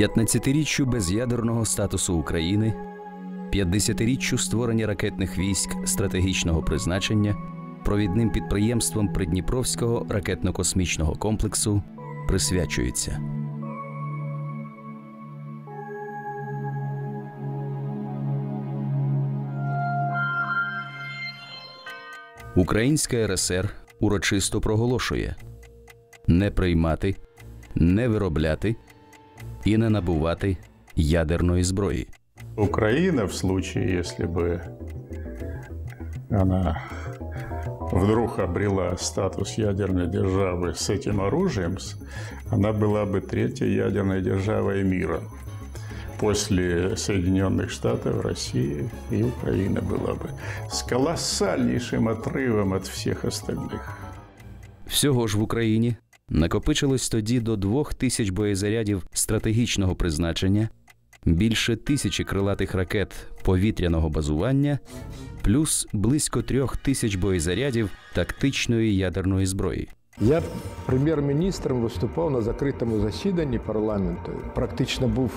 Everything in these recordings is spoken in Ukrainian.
15-річчю без'ядерного статусу України, 50-річчю створення ракетних військ стратегічного призначення, провідним підприємством Придніпровського ракетно-космічного комплексу присвячується. Українська РСР урочисто проголошує не приймати, не виробляти і не набувати ядерної зброї. Украина в случае, если бы она вдруг обрела статус ядерной державы с этим оружием, с- она была бы третьей ядерной державой мира. После Соединенных Штатов, России и Украины была бы с колоссальнейшим отрывом от всех остальных. Всього ж в Україні накопичилось тоді до двох тисяч боєзарядів стратегічного призначення, більше тисячі крилатих ракет повітряного базування, плюс близько трьох тисяч боєзарядів тактичної ядерної зброї. Я прем'єр-міністром виступав на закритому засіданні парламенту. Практично був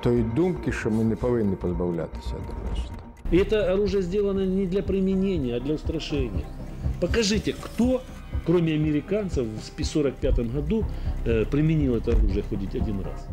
тої думки, що ми не повинні позбавлятися штату. И это оружие сделано не для применения, а для устрашения. Покажите, кто, кроме американцев, в 1945 году э, применил это оружие хоть один раз.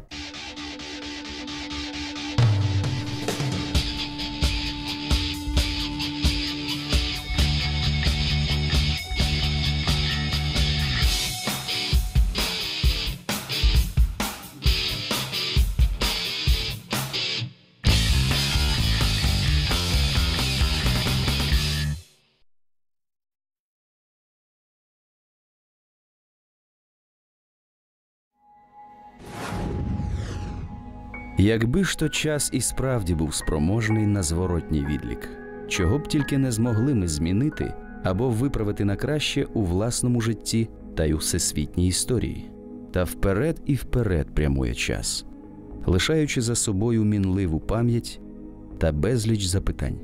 Якби ж то час і справді був спроможний на зворотній відлік, чого б тільки не змогли ми змінити або виправити на краще у власному житті та й у всесвітній історії. Та вперед і вперед прямує час, лишаючи за собою мінливу пам'ять та безліч запитань.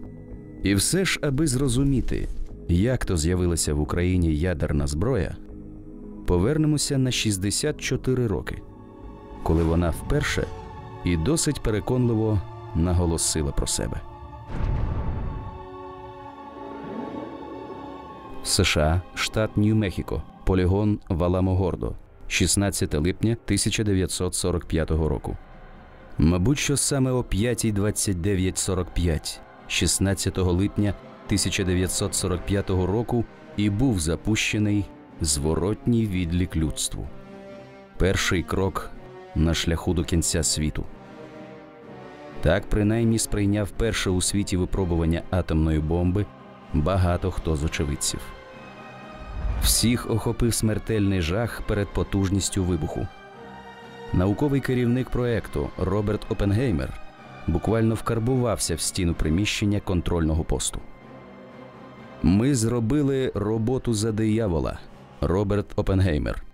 І все ж, аби зрозуміти, як то з'явилася в Україні ядерна зброя, повернемося на 64 роки, коли вона вперше і досить переконливо наголосила про себе. США, штат Нью-Мехіко, полігон Валамогордо, 16 липня 1945 року. Мабуть, що саме о 5.29.45, 16 липня 1945 року, і був запущений зворотній відлік людству. Перший крок на шляху до кінця світу. Так принаймні сприйняв перше у світі випробування атомної бомби багато хто з очевидців. Всіх охопив смертельний жах перед потужністю вибуху. Науковий керівник проекту Роберт Опенгеймер буквально вкарбувався в стіну приміщення контрольного посту. Ми зробили роботу за диявола. Роберт Опенгеймер.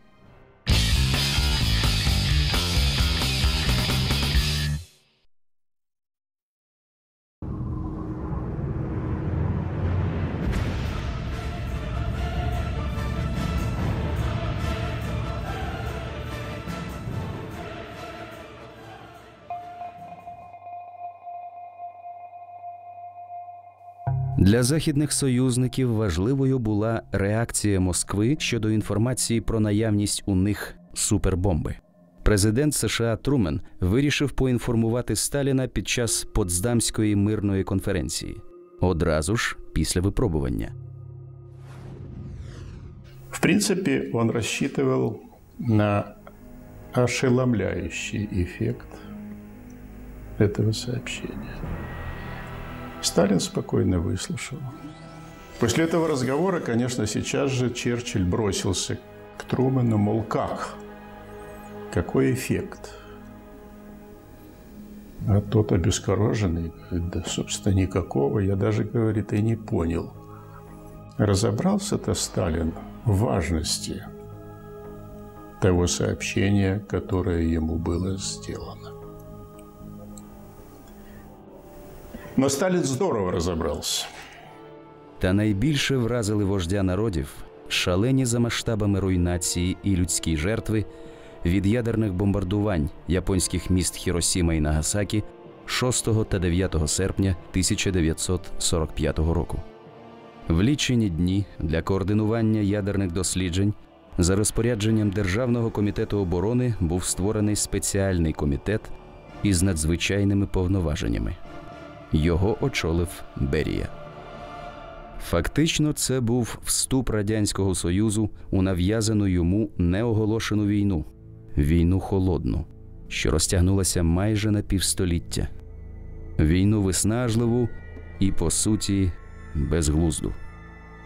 Для західних союзників важливою була реакція Москви щодо інформації про наявність у них супербомби. Президент США Трумен вирішив поінформувати Сталіна під час Потсдамської мирної конференції одразу ж після випробування. В принципе, он рассчитывал на ошеломляющий эффект этого сообщения. Сталин спокойно выслушал. После этого разговора, конечно, сейчас же Черчилль бросился к Трумэну, мол, как? Какой эффект? А тот обескороженный, говорит, да, собственно, никакого, я даже, говорит, и не понял. Разобрался-то Сталин в важности того сообщения, которое ему было сделано. Но Сталин здорово разобрался. Та найбільше вразили вождя народів шалені за масштабами руйнації і людські жертви, від ядерних бомбардувань японських міст Хіросіма і Нагасакі 6 та 9 серпня 1945 року. В лічені дні для координування ядерних досліджень за розпорядженням Державного комітету оборони був створений спеціальний комітет із надзвичайними повноваженнями. Його очолив Берія. Фактично, це був вступ Радянського Союзу у нав'язану йому неоголошену війну війну холодну, що розтягнулася майже на півстоліття, війну виснажливу і, по суті, безглузду.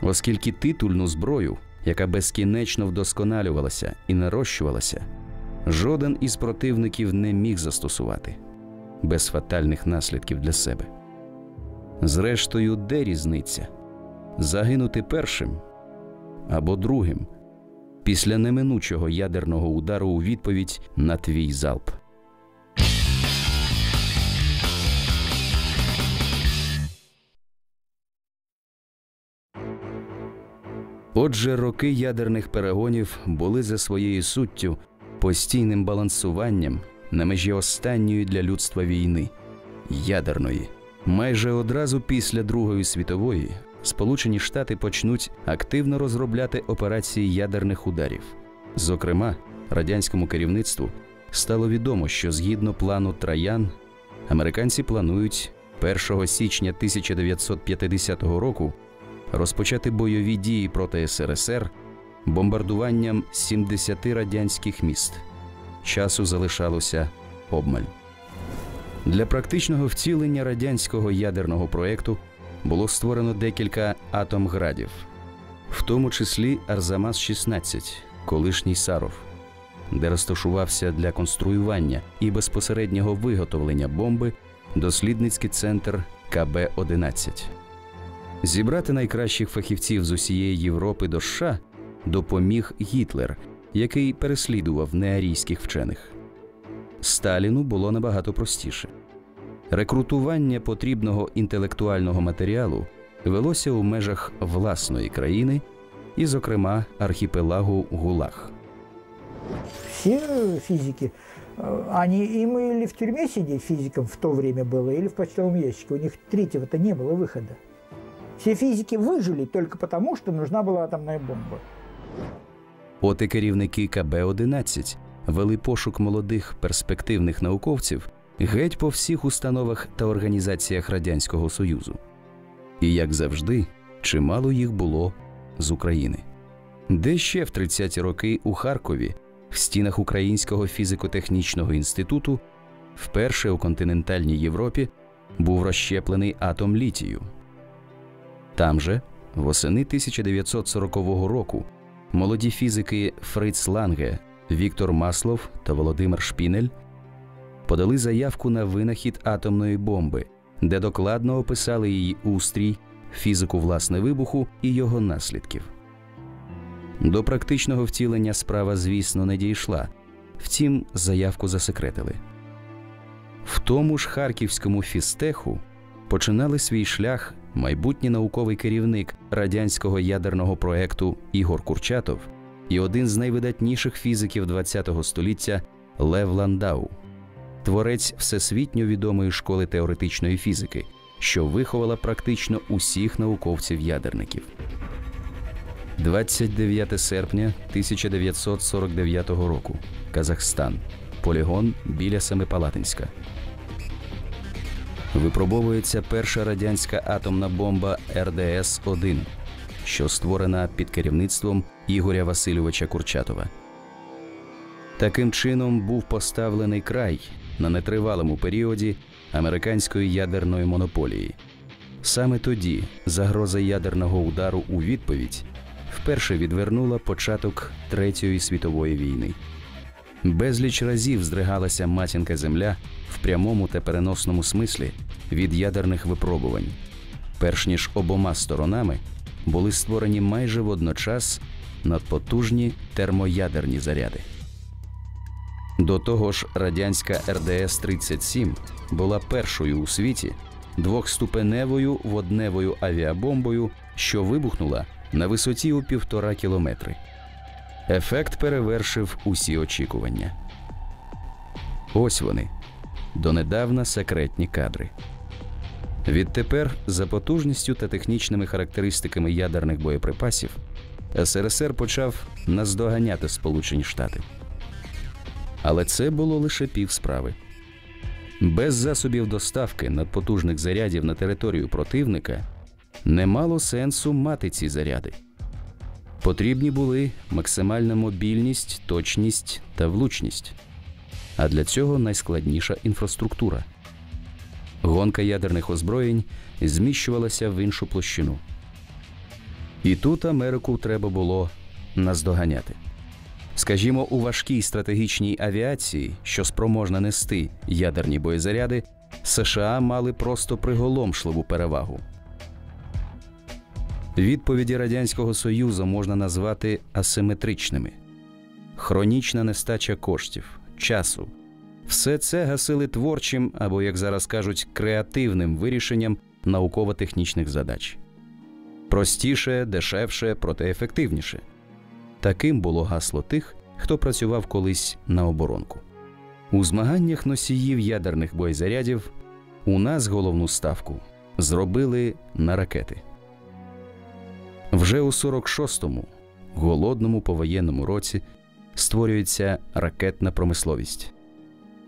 Оскільки титульну зброю, яка безкінечно вдосконалювалася і нарощувалася, жоден із противників не міг застосувати без фатальних наслідків для себе. Зрештою, де різниця? Загинути першим або другим після неминучого ядерного удару у відповідь на твій залп. Отже, роки ядерних перегонів були за своєю суттю постійним балансуванням на межі останньої для людства війни ядерної. Майже одразу після Другої світової Сполучені Штати почнуть активно розробляти операції ядерних ударів. Зокрема, радянському керівництву стало відомо, що згідно плану Траян, американці планують 1 січня 1950 року розпочати бойові дії проти СРСР бомбардуванням 70 радянських міст. Часу залишалося обмаль. Для практичного втілення радянського ядерного проєкту було створено декілька атомградів, в тому числі Арзамас 16 колишній Саров, де розташувався для конструювання і безпосереднього виготовлення бомби дослідницький центр КБ-11. Зібрати найкращих фахівців з усієї Європи до США допоміг Гітлер, який переслідував неарійських вчених. Сталіну було набагато простіше. Рекрутування потрібного інтелектуального матеріалу велося у межах власної і, зокрема, архіпелагу Гулах. Все физики, э, они им или в тюрьме сидеть физикам в то время было, или в почтовом ящике. У них третьего-то не было выхода. Все физики выжили только потому, что нужна была атомная бомба. От і керівники КБ-11 вели пошук молодих перспективних науковців геть по всіх установах та організаціях Радянського Союзу. І, як завжди, чимало їх було з України. Де ще в 30-ті роки у Харкові, в стінах Українського фізико-технічного інституту, вперше у континентальній Європі був розщеплений атом літію. Там же, восени 1940 року, молоді фізики Фриц Ланге, Віктор Маслов та Володимир Шпінель подали заявку на винахід атомної бомби, де докладно описали її устрій, фізику власне вибуху і його наслідків. До практичного втілення справа, звісно, не дійшла, втім, заявку засекретили. В тому ж харківському фістеху починали свій шлях майбутній науковий керівник радянського ядерного проекту Ігор Курчатов і один з найвидатніших фізиків ХХ століття Лев Ландау творець всесвітньо відомої школи теоретичної фізики, що виховала практично усіх науковців-ядерників. 29 серпня 1949 року. Казахстан. Полігон біля Семипалатинська. Випробовується перша радянська атомна бомба РДС 1 що створена під керівництвом Ігоря Васильовича Курчатова. Таким чином був поставлений край на нетривалому періоді американської ядерної монополії. Саме тоді загроза ядерного удару у відповідь вперше відвернула початок Третьої світової війни. Безліч разів здригалася матінка Земля в прямому та переносному смислі від ядерних випробувань, перш ніж обома сторонами були створені майже водночас надпотужні термоядерні заряди. До того ж, радянська РДС 37 була першою у світі двохступеневою водневою авіабомбою, що вибухнула на висоті у півтора кілометри. Ефект перевершив усі очікування. Ось вони донедавна секретні кадри. Відтепер, за потужністю та технічними характеристиками ядерних боєприпасів, СРСР почав наздоганяти Сполучені Штати. Але це було лише пів справи. Без засобів доставки надпотужних зарядів на територію противника не мало сенсу мати ці заряди. Потрібні були максимальна мобільність, точність та влучність. А для цього найскладніша інфраструктура. Гонка ядерних озброєнь зміщувалася в іншу площину. І тут Америку треба було наздоганяти. Скажімо, у важкій стратегічній авіації, що спроможна нести ядерні боєзаряди, США мали просто приголомшливу перевагу. Відповіді Радянського Союзу можна назвати асиметричними: хронічна нестача коштів, часу. Все це гасили творчим або, як зараз кажуть, креативним вирішенням науково-технічних задач. Простіше, дешевше, проте ефективніше. Таким було гасло тих, хто працював колись на оборонку. У змаганнях носіїв ядерних боєзарядів у нас головну ставку зробили на ракети. Вже у 46-му, голодному повоєнному році, створюється ракетна промисловість.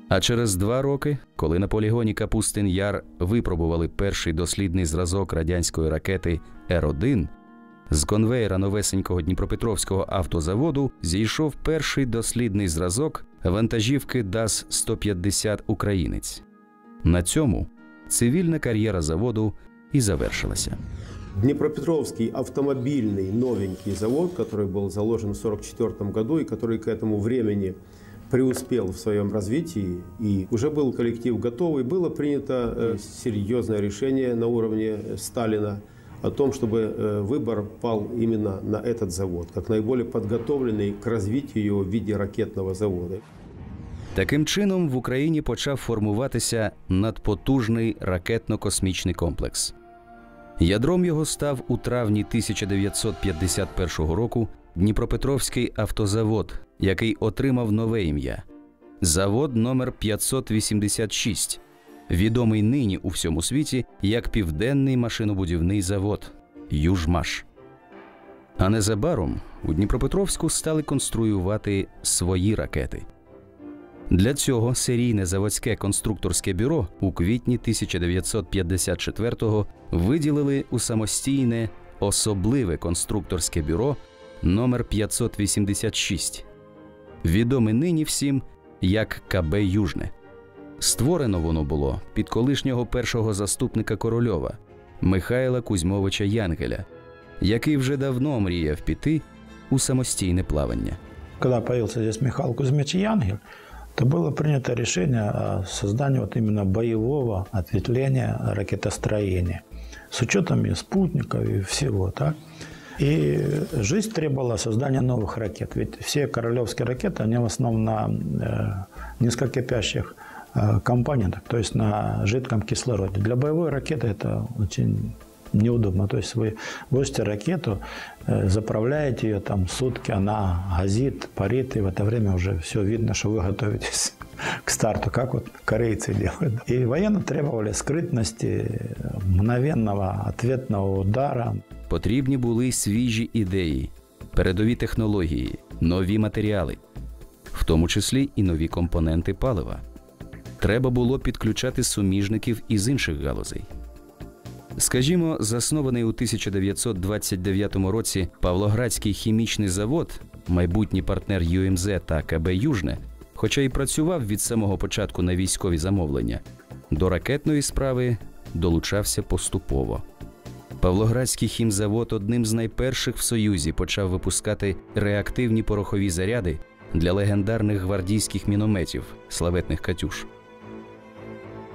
А через два роки, коли на полігоні Капустин Яр випробували перший дослідний зразок радянської ракети Р-1, з конвейера новесенького Дніпропетровського автозаводу зійшов перший дослідний зразок вантажівки ДАЗ-150 Українець. На цьому цивільна кар'єра заводу і завершилася. Днепропетровский автомобильный новенький завод, который был заложен в 1944 году и который к этому времени преуспел в своем развитии, и уже был коллектив готовый, было принято э, серьезное решение на уровне Сталина о том, чтобы э, выбор пал именно на этот завод, как наиболее подготовленный к развитию его в виде ракетного завода. Таким чином в Україні почав формуватися надпотужний ракетно-космічний комплекс. Ядром його став у травні 1951 року Дніпропетровський автозавод, який отримав нове ім'я завод номер 586, відомий нині у всьому світі як Південний машинобудівний завод Южмаш. А незабаром у Дніпропетровську стали конструювати свої ракети. Для цього серійне заводське конструкторське бюро у квітні 1954-го виділили у самостійне особливе конструкторське бюро номер 586, відоме нині всім як КБ Южне. Створено воно було під колишнього першого заступника Корольова Михайла Кузьмовича Янгеля, який вже давно мріяв піти у самостійне плавання. Когда появился здесь Михаил Кузьмич Янгель, то было принято решение о создании вот именно боевого ответвления ракетостроения с учетом и спутников и всего. Так? И жизнь требовала создания новых ракет. Ведь все королевские ракеты, они в основном на э, низкокипящих э, компонентах, то есть на жидком кислороде. Для боевой ракеты это очень неудобно. То есть вы возите ракету, э, заправляете ее там сутки, она газит, парит, и в это время уже все видно, что вы готовитесь к старту, как вот корейцы делают. И военно требовали скрытности, мгновенного ответного удара. Потрібні були свіжі ідеї, передові технології, нові матеріали, в тому числі і нові компоненти палива. Треба було підключати суміжників із інших галузей. Скажімо, заснований у 1929 році Павлоградський хімічний завод, майбутній партнер ЮМЗ та КБ Южне, хоча й працював від самого початку на військові замовлення, до ракетної справи долучався поступово. Павлоградський хімзавод одним з найперших в Союзі почав випускати реактивні порохові заряди для легендарних гвардійських мінометів славетних Катюш.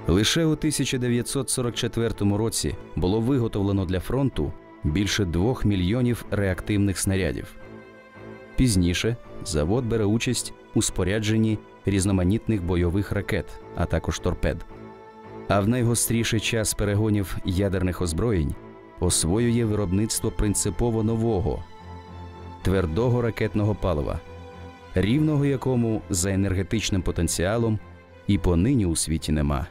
Лише у 1944 році було виготовлено для фронту більше двох мільйонів реактивних снарядів. Пізніше завод бере участь у спорядженні різноманітних бойових ракет, а також торпед. А в найгостріший час перегонів ядерних озброєнь освоює виробництво принципово нового твердого ракетного палива, рівного якому за енергетичним потенціалом і понині у світі нема.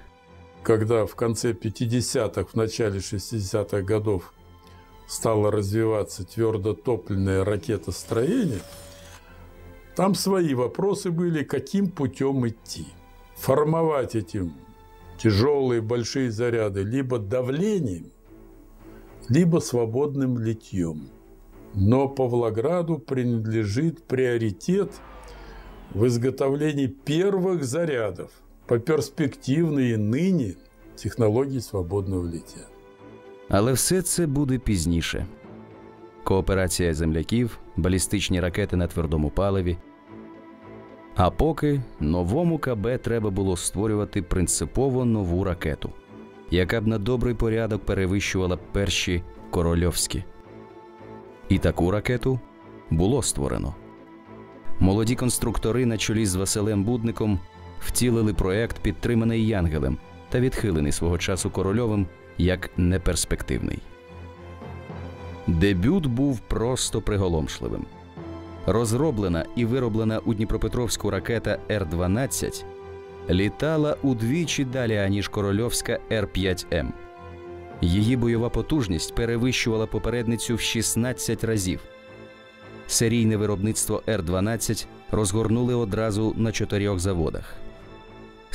Когда в конце 50-х, в начале 60-х годов стало развиваться твердотопливное ракетостроение, там свои вопросы были, каким путем идти. Формовать этим тяжелые большие заряды либо давлением, либо свободным литьем. Но Павлограду принадлежит приоритет в изготовлении первых зарядов по перспективной ныне технологии свободного лития. Але все це буде пізніше. Кооперація земляків, балістичні ракети на твердому паливі. А поки новому КБ треба було створювати принципово нову ракету, яка б на добрий порядок перевищувала перші корольовські. І таку ракету було створено. Молоді конструктори на чолі з Василем Будником втілили проект, підтриманий Янгелем та відхилений свого часу корольовим як неперспективний. Дебют був просто приголомшливим. Розроблена і вироблена у Дніпропетровську ракета Р-12 літала удвічі далі, аніж корольовська Р-5М. Її бойова потужність перевищувала попередницю в 16 разів. Серійне виробництво Р-12 розгорнули одразу на чотирьох заводах.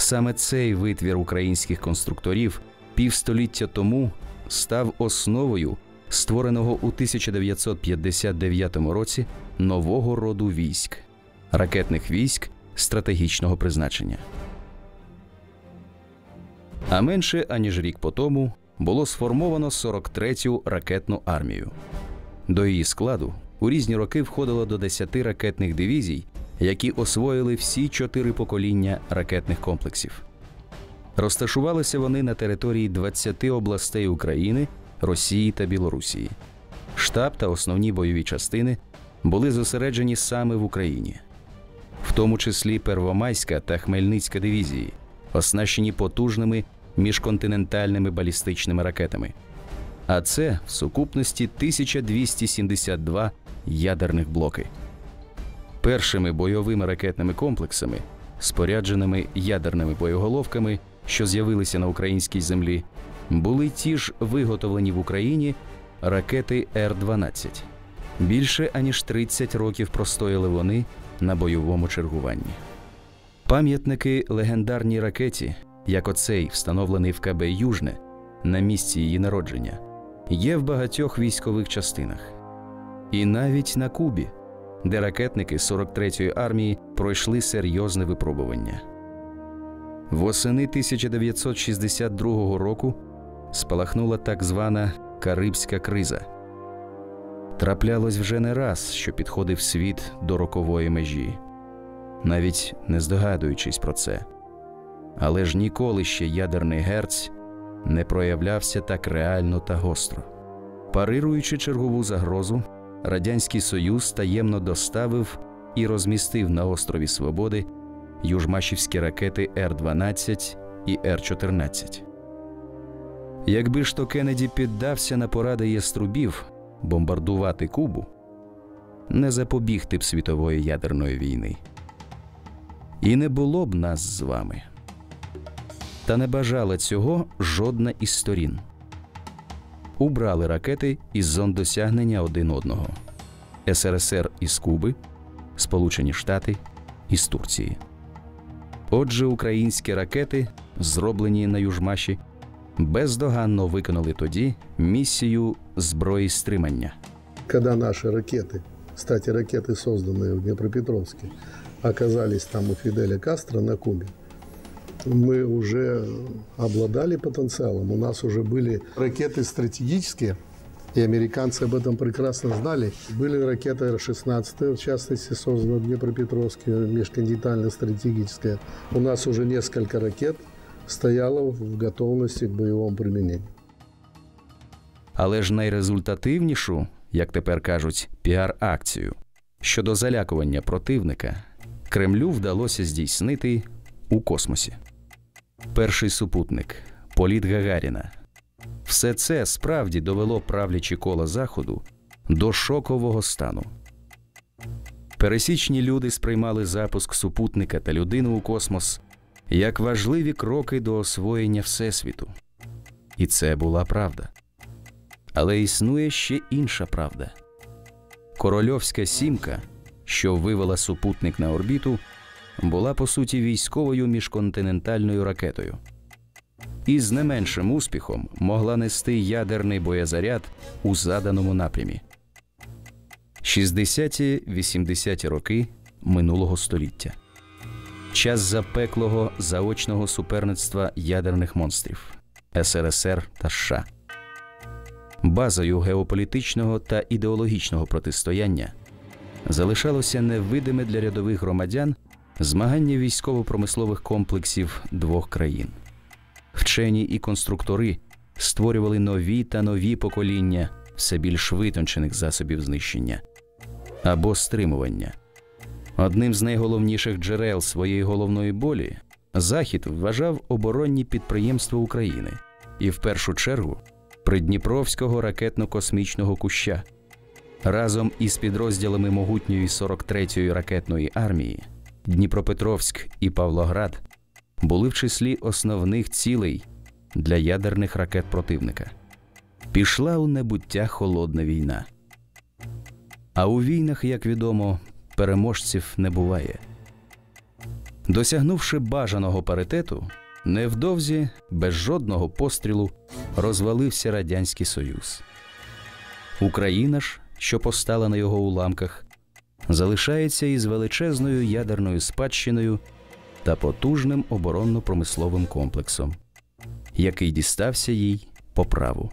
Саме цей витвір українських конструкторів півстоліття тому став основою створеного у 1959 році нового роду військ ракетних військ стратегічного призначення. А менше аніж рік по тому було сформовано 43-ю ракетну армію. До її складу у різні роки входило до 10 ракетних дивізій, які освоїли всі чотири покоління ракетних комплексів. Розташувалися вони на території 20 областей України, Росії та Білорусії. Штаб та основні бойові частини були зосереджені саме в Україні, в тому числі Первомайська та Хмельницька дивізії, оснащені потужними міжконтинентальними балістичними ракетами. А це в сукупності 1272 ядерних блоки. Першими бойовими ракетними комплексами, спорядженими ядерними боєголовками, що з'явилися на українській землі, були ті ж виготовлені в Україні ракети Р-12. Більше аніж 30 років простояли вони на бойовому чергуванні. Пам'ятники легендарній ракеті, як оцей, встановлений в КБ Южне, на місці її народження, є в багатьох військових частинах. І навіть на Кубі, де ракетники 43-ї армії пройшли серйозне випробування. Восени 1962 року спалахнула так звана Карибська криза. Траплялось вже не раз, що підходив світ до рокової межі, навіть не здогадуючись про це. Але ж ніколи ще ядерний герць не проявлявся так реально та гостро. Парируючи чергову загрозу, Радянський Союз таємно доставив і розмістив на острові Свободи южмашівські ракети Р-12 і Р-14. Якби ж то Кеннеді піддався на поради яструбів бомбардувати Кубу, не запобігти б світової ядерної війни. І не було б нас з вами. Та не бажала цього жодна із сторін Убрали ракети із зон досягнення один одного СРСР із Куби, Сполучені Штати із Турції. Отже, українські ракети, зроблені на Южмаші, бездоганно виконали тоді миссию зброї стримання. Когда наши ракеты, кстати, ракеты, созданные в Днепропетровске, оказались там у Фиделя Кастро на Кубе, мы уже обладали потенциалом. У нас уже были ракеты стратегические, и американцы об этом прекрасно знали. Были ракеты Р-16, в частности, создана в Днепропетровске, межконтинентально-стратегическая. У нас уже несколько ракет стояло в готовности к боевому применению. Але ж найрезультативнішу, як тепер кажуть, піар-акцію щодо залякування противника Кремлю вдалося здійснити у космосі. Перший супутник політ Гагаріна. Все це справді довело правлячі кола Заходу до шокового стану. Пересічні люди сприймали запуск супутника та людину у космос як важливі кроки до освоєння Всесвіту. І це була правда. Але існує ще інша правда. Корольовська сімка, що вивела супутник на орбіту, була по суті військовою міжконтинентальною ракетою і з не меншим успіхом могла нести ядерний боєзаряд у заданому напрямі. 60-80-ті роки минулого століття. Час запеклого заочного суперництва ядерних монстрів СРСР та США. Базою геополітичного та ідеологічного протистояння залишалося невидиме для рядових громадян змагання військово-промислових комплексів двох країн. Вчені і конструктори створювали нові та нові покоління все більш витончених засобів знищення або стримування. Одним з найголовніших джерел своєї головної болі Захід вважав оборонні підприємства України і, в першу чергу, Придніпровського ракетно-космічного куща разом із підрозділами могутньої 43-ї ракетної армії Дніпропетровськ і Павлоград були в числі основних цілей для ядерних ракет противника. Пішла у небуття холодна війна. А у війнах, як відомо, переможців не буває. Досягнувши бажаного паритету, невдовзі без жодного пострілу розвалився Радянський Союз. Україна ж, що постала на його уламках, залишається із величезною ядерною спадщиною та потужним оборонно-промисловим комплексом, який дістався їй по праву.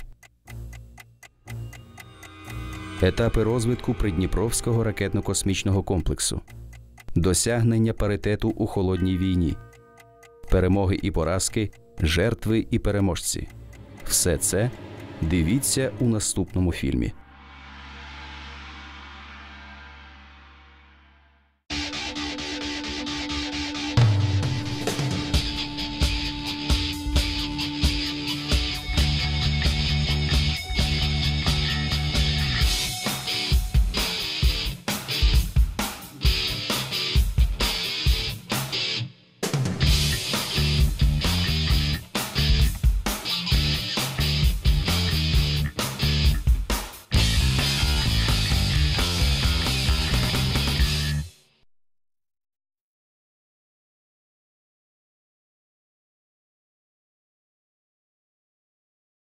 Етапи розвитку Придніпровського ракетно-космічного комплексу, досягнення паритету у холодній війні, перемоги і поразки, жертви і переможці. Все це дивіться у наступному фільмі.